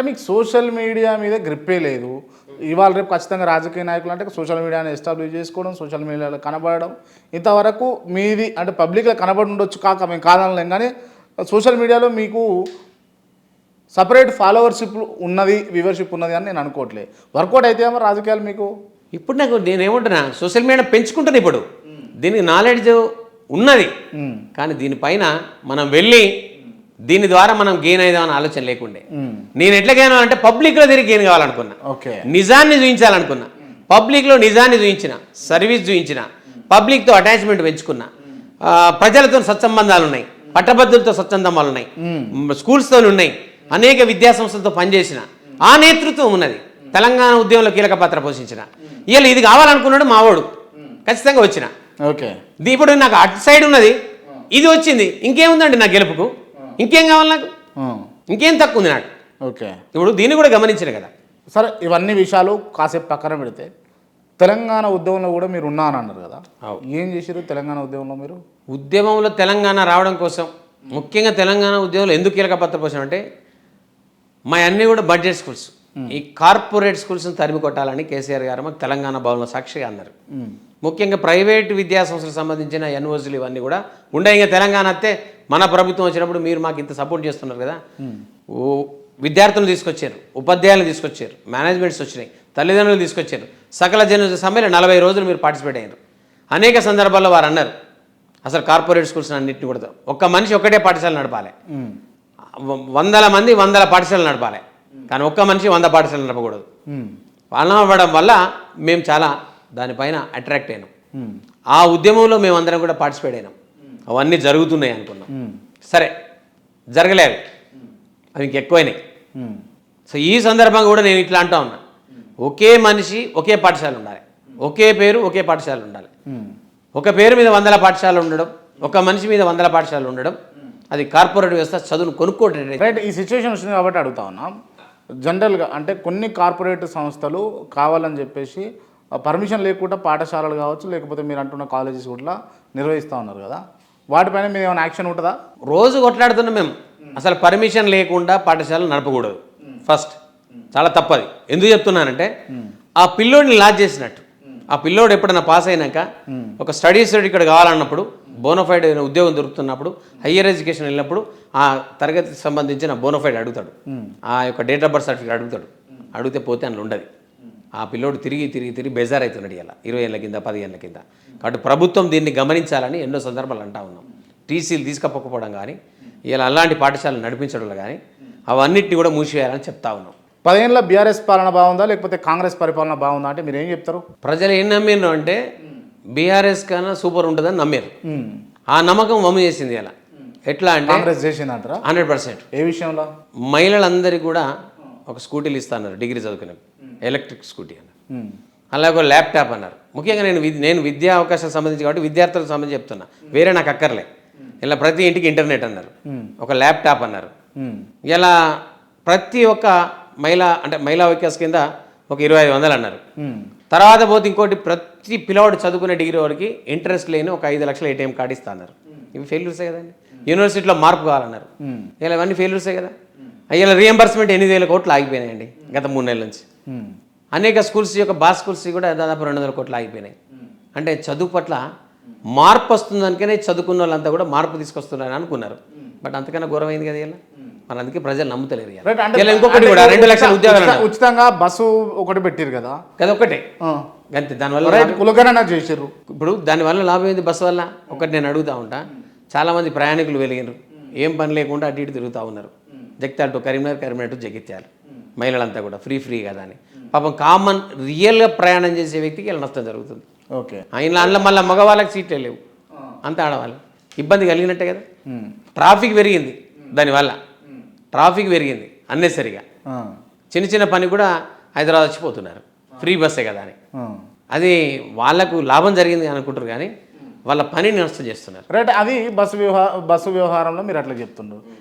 అంటే మీకు social media మీద గ్రిప్పే లేదు. ఇవాళ రేపు ఖచ్చితంగా రాజకీయ నాయకులు అంటే సోషల్ మీడియాని ఎస్టాబ్లిష్ చేసుకోవడం సోషల్ మీడియాలో కనబడడం ఇంతవరకు మీది అంటే పబ్లిక్లో కనబడి ఉండొచ్చు కాక మేము కాదనలేం కానీ సోషల్ మీడియాలో మీకు సపరేట్ ఫాలోవర్షిప్ ఉన్నది వ్యూవర్షిప్ ఉన్నది అని నేను అనుకోవట్లే. వర్కౌట్ అయితే ఏమో రాజకీయాలు మీకు? ఇప్పుడు నాకు నేను ఏమంటున్నా సోషల్ మీడియా పెంచుకుంటాను ఇప్పుడు. దీనికి నాలెడ్జ్ ఉన్నది. కానీ దీనిపైన మనం వెళ్ళి దీని ద్వారా మనం గెయిన్ అయిదామని ఆలోచన లేకుండే. మ్మ్. నేను ఎట్లా గెయిన్ అంటే పబ్లిక్లో తిరిగి గెయిన్ కావాలనుకున్నా. ఓకే నిజాన్ని చూపించాలనుకున్నా పబ్లిక్లో నిజాన్ని చూపించిన సర్వీస్ చూపించిన పబ్లిక్తో అటాచ్మెంట్ పెంచుకున్నా. ప్రజలతో సత్సంబంధాలు ఉన్నాయి పట్టభద్రులతో సత్సంబంధాలు ఉన్నాయి మ్, స్కూల్స్తో ఉన్నాయి అనేక విద్యా సంస్థలతో పనిచేసిన. ఆ నేతృత్వం ఉన్నది. తెలంగాణ ఉద్యమంలో కీలక పాత్ర పోషించిన. ఇవాళ ఇది కావాలనుకున్నాడు మావాడు ఖచ్చితంగా వచ్చిన. ఓకే ఇప్పుడు నాకు అటు సైడ్ ఉన్నది. ఇది వచ్చింది. ఇంకేముందండి నా గెలుపుకు? ఇంకేం కావాలి నాకు. ఇంకేం తక్కువ ఉంది నాకు? ఓకే. ఇప్పుడు దీన్ని కూడా గమనించిన కదా. సరే ఇవన్నీ విషయాలు కాసేపు పక్కన పెడితే తెలంగాణ ఉద్యమంలో కూడా మీరు ఉన్నా అని అన్నారు కదా. ఏం చేశారు తెలంగాణ ఉద్యమంలో మీరు? ఉద్యమంలో తెలంగాణ రావడం కోసం ముఖ్యంగా తెలంగాణ ఉద్యమంలో ఎందుకు కీలక పాత్ర పోసాం అంటే మా అన్నీ కూడా బడ్జెట్ స్కూల్స్ ఈ కార్పొరేట్ స్కూల్స్ని తరిమి కొట్టాలని కేసీఆర్ గారు మాకు తెలంగాణ భవన్లో సాక్షిగా అన్నారు. ముఖ్యంగా ప్రైవేట్ విద్యా సంస్థలకు సంబంధించిన యూనివర్సిటీలు ఇవన్నీ కూడా ఉండే. ఇంకా తెలంగాణ వస్తే మన ప్రభుత్వం వచ్చినప్పుడు మీరు మాకు ఇంత సపోర్ట్ చేస్తున్నారు కదా. ఓ విద్యార్థులు తీసుకొచ్చారు ఉపాధ్యాయులు తీసుకొచ్చారు మేనేజ్మెంట్స్ వచ్చినాయి తల్లిదండ్రులు తీసుకొచ్చారు. సకల జన సమ్మెలో నలభై రోజులు మీరు పార్టిసిపేట్ అయ్యారు. అనేక సందర్భాల్లో వారు అన్నారు అసలు కార్పొరేట్ స్కూల్స్ అన్నింటిని కూడా ఒక్క మనిషి ఒకటే పాఠశాల నడపాలి. వందల మంది వందల పాఠశాలలు నడపాలి. కానీ ఒక్క మనిషి వంద పాఠశాలలు నడపకూడదు. వాళ్ళ అవ్వడం వల్ల మేము చాలా దానిపైన అట్రాక్ట్ అయినాం. ఆ ఉద్యమంలో మేము అందరం కూడా పార్టిసిపేట్ అయినాం. అవన్నీ జరుగుతున్నాయి అనుకున్నాం. సరే జరగలేవు అవి ఇంకెక్కువైనాయి. సో ఈ సందర్భంగా కూడా నేను ఇట్లా అంటా ఉన్నా. ఒకే మనిషి ఒకే పాఠశాల ఉండాలి. ఒకే పేరు ఒకే పాఠశాల ఉండాలి. ఒక పేరు మీద వందల పాఠశాలలు ఉండడం ఒక మనిషి మీద వందల పాఠశాలలు ఉండడం అది కార్పొరేట్ వ్యవస్థ చదువును కొనుక్కోవటం. రైట్ ఈ సిచ్యువేషన్ వచ్చింది కాబట్టి అడుగుతా ఉన్నా. జనరల్గా అంటే కొన్ని కార్పొరేట్ సంస్థలు కావాలని చెప్పేసి పర్మిషన్ లేకుండా పాఠశాలలు కావచ్చు లేకపోతే మీరు అంటున్న కాలేజెస్ కూడా నిర్వహిస్తూ ఉన్నారు కదా. వాటిపైన మీద ఏమైనా యాక్షన్ ఉంటుందా? రోజు కొట్లాడుతున్నాం మేము. అసలు పర్మిషన్ లేకుండా పాఠశాలలు నడపకూడదు. ఫస్ట్ చాలా తప్పది. ఎందుకు చెప్తున్నానంటే ఆ పిల్లోడిని లాజ్ చేసినట్టు. ఆ పిల్లోడు ఎప్పుడైనా పాస్ అయినాక ఒక స్టడీ ఇక్కడ కావాలన్నప్పుడు బోనఫైడ్ ఉద్యోగం దొరుకుతున్నప్పుడు హయ్యర్ ఎడ్యుకేషన్ వెళ్ళినప్పుడు ఆ తరగతికి సంబంధించిన బోనఫైడ్ అడుగుతాడు. ఆ యొక్క డేట్ ఆఫ్ బర్త్ సర్టిఫికేట్ అడుగుతాడు. అడిగితే పోతే అందులో ఉండదు. ఆ పిల్లోడు తిరిగి తిరిగి తిరిగి బెజార్ అవుతున్నాడు ఇలా ఇరవై ఏళ్ళ కింద పది ఏళ్ళ కింద. కాబట్టి ప్రభుత్వం దీన్ని గమనించాలని ఎన్నో సందర్భాలు అంటా ఉన్నాం. టీసీలు తీసుకపోకపోవడం కానీ ఇలా అలాంటి పాఠశాలలు నడిపించడం కానీ అవన్నిటిని కూడా మూసివేయాలని చెప్తా ఉన్నాం. పదేళ్ళ బీఆర్ఎస్ పాలన బాగుందా? లేకపోతే కాంగ్రెస్ పరిపాలన బాగుందా అంటే మీరు ఏం చెప్తారు? ప్రజలు ఏం నమ్మిండ్రు అంటే బీఆర్ఎస్ కన్నా సూపర్ ఉంటుందని నమ్మారు. ఆ నమ్మకం వమ్ము చేసింది ఇలా ఎట్లా అంటే కాంగ్రెస్ చేసిందంటారా? Hundred percent. ఏ విషయంలో? మహిళలందరికీ కూడా ఒక స్కూటీలు ఇస్తాన్నారు డిగ్రీ చదువుకునే ఎలక్ట్రిక్ స్కూటీ అన్నారు. అలాగే ఒక ల్యాప్టాప్ అన్నారు. ముఖ్యంగా నేను నేను విద్యా అవకాశాలకు సంబంధించి కాబట్టి విద్యార్థులకు సంబంధించి చెప్తున్నా. వేరే నాకు అక్కర్లే. ఇలా ప్రతి ఇంటికి ఇంటర్నెట్ అన్నారు. ఒక ల్యాప్టాప్ అన్నారు. ఇలా ప్రతి ఒక్క మహిళా అంటే మహిళా వికాస్ కింద ఒక ఇరవై ఐదు వందలు అన్నారు. తర్వాత పోతే ఇంకోటి ప్రతి పిల్లవాడు చదువుకునే డిగ్రీ వాడికి ఇంట్రెస్ట్ లేని ఒక ఐదు లక్షల ఏటీఎం కార్డు ఇస్తా అన్నారు. ఇవి ఫెయిల్యూర్సే కదండి? యూనివర్సిటీలో మార్పు కావాలన్నారు. ఇలా ఇవన్నీ ఫెయిల్యూర్సే కదా? ఇలా రియంబర్స్మెంట్ ఎనిమిది వేల కోట్లు ఆగిపోయినాయండి గత మూడు నెలల నుంచి. అనేక స్కూల్స్ యొక్క బా స్కూల్స్ కూడా దాదాపు రెండు వందల కోట్లు ఆగిపోయినాయి. అంటే చదువు పట్ల మార్పు వస్తుందనికనే చదువుకున్న వాళ్ళంతా కూడా మార్పు తీసుకొస్తున్నారని అనుకున్నారు. బట్ అంతకన్నా ఘోరమైంది కదా ఇలా? మరి అందుకే ప్రజలు నమ్ముతలేరు ఇంకొకటి కూడా రెండు లక్షల ఉద్యోగాలు. ఉచితంగా బస్సు ఒకటి పెట్టారు కదా? కదా ఒకటే. అంతే దానివల్ల కులగణన చేసిర్రు. ఇప్పుడు దానివల్ల లాభం ఏంది బస్సు వల్ల? ఒకటి నేను అడుగుతా ఉంటా. చాలామంది ప్రయాణికులు వెలిగినారు ఏం పని లేకుండా అటు ఇటు తిరుగుతూ ఉన్నారు. Jagtial to Karimnagar Karimnagar to Jagtial. మహిళలంతా కూడా ఫ్రీ ఫ్రీ కదా అని పాపం కామన్ రియల్గా ప్రయాణం చేసే వ్యక్తికి ఇలా నష్టం జరుగుతుంది. ఓకే. ఆయన అందులో మళ్ళీ మగవాళ్ళకి సీట్లే లేవు. అంతా ఆడవాళ్ళు. ఇబ్బంది కలిగినట్టే కదా. ట్రాఫిక్ పెరిగింది దానివల్ల ట్రాఫిక్ పెరిగింది అన్నెసరిగా. చిన్న చిన్న పని కూడా హైదరాబాద్ వచ్చిపోతున్నారు ఫ్రీ బస్సే కదా అని. అది వాళ్ళకు లాభం జరిగింది అనుకుంటారు కానీ వాళ్ళ పనిని నష్టం చేస్తున్నారు. రైట్ అది బస్సు వ్యవహార బస్సు వ్యవహారంలో మీరు అట్లా చెప్తుండ్రు.